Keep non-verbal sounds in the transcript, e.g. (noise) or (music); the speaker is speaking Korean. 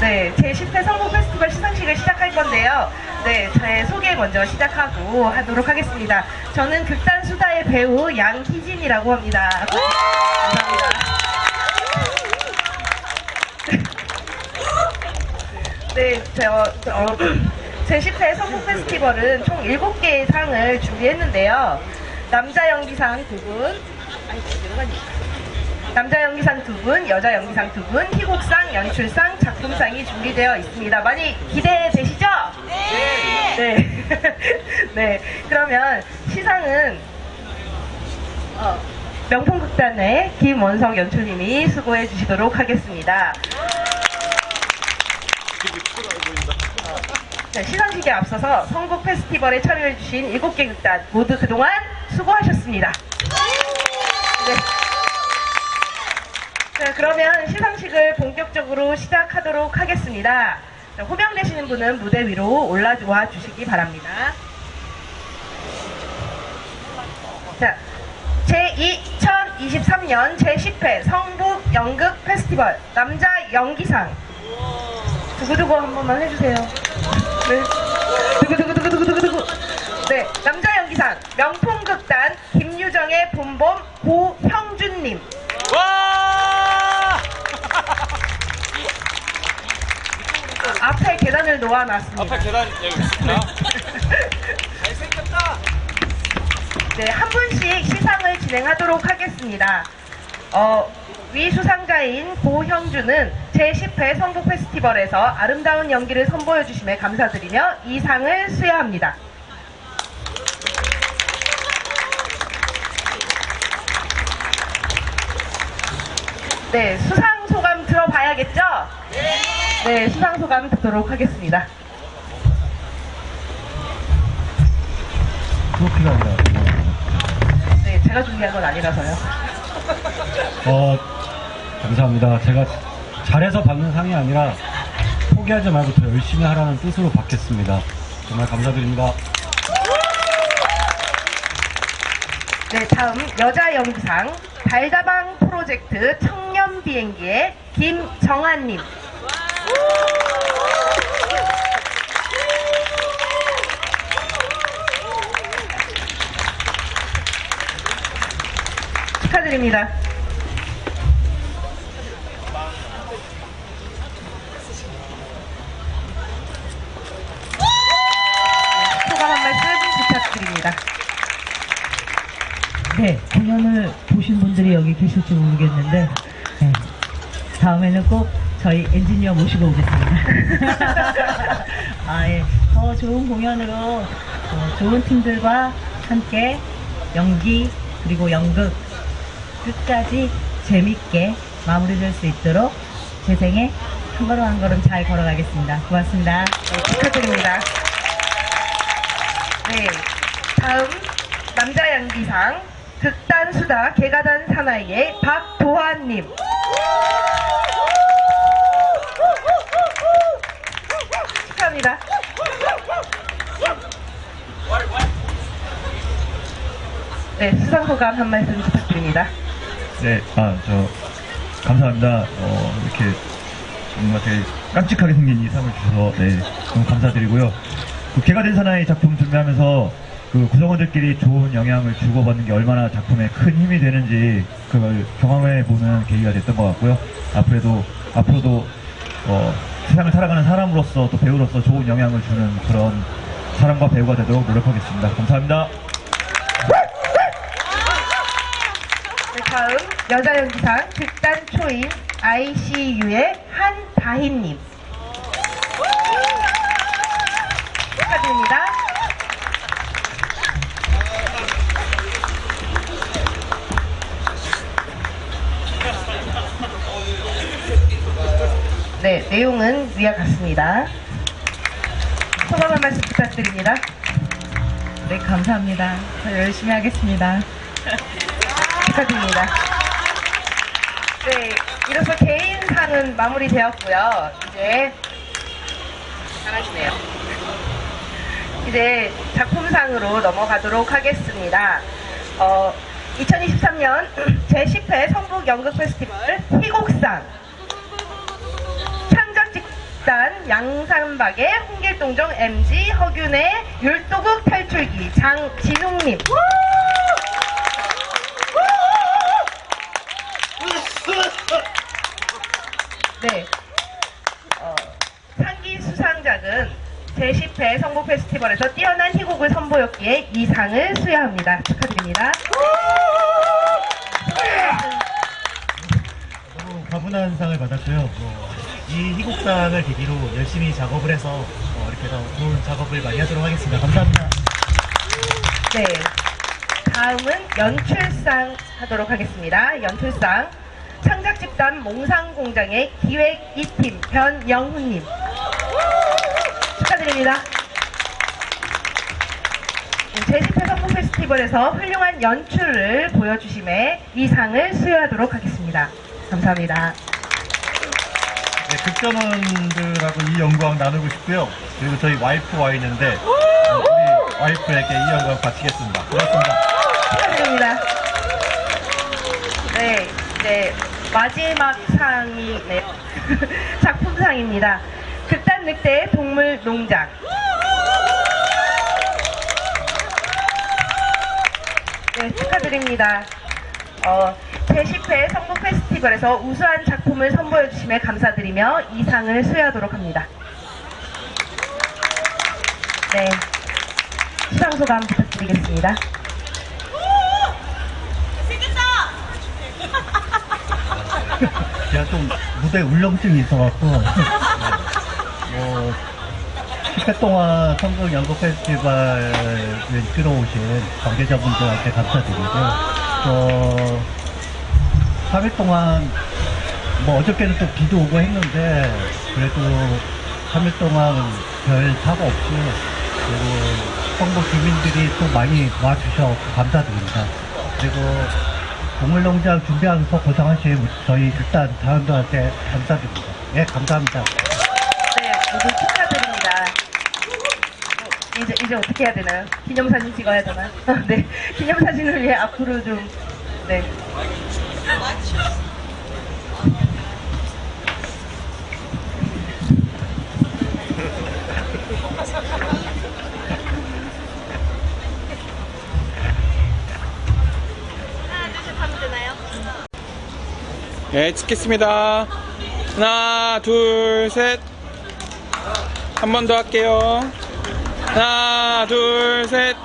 네, 제10회 성공 페스티벌 시상식을 시작할 건데요. 네, 제 소개 먼저 시작하고 하도록 하겠습니다. 저는 극단 수다의 배우 양희진이라고 합니다. 감사합니다. 네, 저, 어, 제10회 성공 페스티벌은 총 7개의 상을 준비했는데요. 남자 연기상 두 분, 남자 연기상 두 분, 여자 연기상 두 분, 희곡상, 연출상, 작품상이 준비되어 있습니다. 많이 기대되시죠? 네. 네. (laughs) 네. 그러면 시상은 어, 명품극단의 김원성 연출님이 수고해 주시도록 하겠습니다. 네, 시상식에 앞서서 성북 페스티벌에 참여해 주신 7개 극단 모두 그동안 수고하셨습니다. 네. 자, 그러면 시상식을 본격적으로 시작하도록 하겠습니다. 자, 호명되시는 분은 무대 위로 올라와 주시기 바랍니다. 자, 제2023년 제10회 성북 연극 페스티벌 남자 연기상 두구두구 한 번만 해주세요. 네. 두구두구두구두구두구. 네, 남자 연기상 명품극단 김유정의 본범 고형준님. 놓아놨습니다. 앞에 계단 여기 있습니다. 잘생겼다. 네, 한 분씩 시상을 진행하도록 하겠습니다. 어, 위 수상자인 고형주는 제10회 성북 페스티벌에서 아름다운 연기를 선보여 주심에 감사드리며 이 상을 수여합니다. 네, 수상 소감? 네, 수상 소감 듣도록 하겠습니다. 트로피가 아니라 네, 제가 준비한 건 아니라서요. 어 감사합니다. 제가 잘해서 받는 상이 아니라 포기하지 말고 더 열심히 하라는 뜻으로 받겠습니다. 정말 감사드립니다. 네, 다음 여자 연기상 달다방 프로젝트 청년 비행기의 김정한님. 축하드립니다. 네, 소감 한 말씀 부탁드립니다. 네, 공연을 보신 분들이 여기 계실지 모르겠는데, 네, 다음에는 꼭 저희 엔지니어 모시고 오겠습니다. (laughs) 아, 예. 더 좋은 공연으로, 어, 좋은 팀들과 함께 연기, 그리고 연극, 끝까지 재밌게 마무리될 수 있도록 제 생에 한 걸음 한 걸음 잘 걸어가겠습니다. 고맙습니다. 네, 축하드립니다. 네, 다음 남자 연기상 극단 수다 개가단 사나이의 박도환님. 축하합니다. 네, 수상 소감 한 말씀 부탁드립니다. 네, 아, 저, 감사합니다. 어, 이렇게, 정말 되게 깜찍하게 생긴 이 상을 주셔서, 네, 너무 감사드리고요. 그 개가 된 사나이 작품 준비하면서 그 구성원들끼리 좋은 영향을 주고받는 게 얼마나 작품에 큰 힘이 되는지 그걸 경험해보는 계기가 됐던 것 같고요. 앞으로도, 앞으로도, 어, 세상을 살아가는 사람으로서 또 배우로서 좋은 영향을 주는 그런 사람과 배우가 되도록 노력하겠습니다. 감사합니다. 네, 다음 여자 연기상 극단 초인 ICU의 한다희님 축하드립니다. 네, 내용은 위와 같습니다. 소감 한 말씀 부탁드립니다. 네, 감사합니다. 더 열심히 하겠습니다. (laughs) 축하드립니다. 네, 이로써 개인상은 마무리되었고요. 이제 잘하시네요. 이제 작품상으로 넘어가도록 하겠습니다. 어, 2023년 (clears throat) 제10회 성북 연극 페스티벌 희곡상 극단 양산박의 홍길동정 MG 허균의 율도국 탈출기 장진웅님. 네. 어, 상기 수상작은 제10회 성북 페스티벌에서 뛰어난 희곡을 선보였기에 이 상을 수여합니다. 축하드립니다. 너무 가분한 상을 받았고요. 뭐, 이 희곡상을 계기로 열심히 작업을 해서 어, 이렇게 더 좋은 작업을 많이 하도록 하겠습니다. 감사합니다. 네. 다음은 연출상 하도록 하겠습니다. 연출상. 창작집단 몽상공장의 기획 2팀 변영훈님. 축하드립니다. 제10회 성북 페스티벌에서 훌륭한 연출을 보여주심에 이 상을 수여하도록 하겠습니다. 감사합니다. 네, 극전원들하고 이 영광 나누고 싶고요. 그리고 저희 와이프 와 있는데 어, 우리 와이프에게 이 영광 바치겠습니다. 고맙습니다. 축하드립니다. 네, 이제 마지막 상이 네. (laughs) 작품상입니다. 극단 늑대 동물 농장. 네, 축하드립니다. 어, 제10회 성북 페스티벌에서 우수한 작품을 선보여 주심에 감사드리며 이 상을 수여하도록 합니다. 네. 수상 소감 부탁드리겠습니다. 제가 좀 무대 울렁증이 있어갖고 뭐 10회 동안 성북 연극 페스티벌을 끌어오신 관계자분들한테 감사드리고 요. 또 3일 동안 뭐 어저께는 또 비도 오고 했는데 그래도 3일 동안 별 사고 없이 그리고 성북 주민들이 또 많이 와주셔서 감사드립니다. 그리고 동물농장 준비하면서 고생하신 저희 극단 사람들한테 감사드립니다. 예, 감사합니다. 네, 모두 축하드립니다. 어, 이제, 이제 어떻게 해야 되나요? 기념사진 찍어야 되나요? (laughs) 네, 기념사진을 위해 앞으로 좀, 네. 네, 찍겠습니다. 하나, 둘, 셋. 한 번 더 할게요. 하나, 둘, 셋.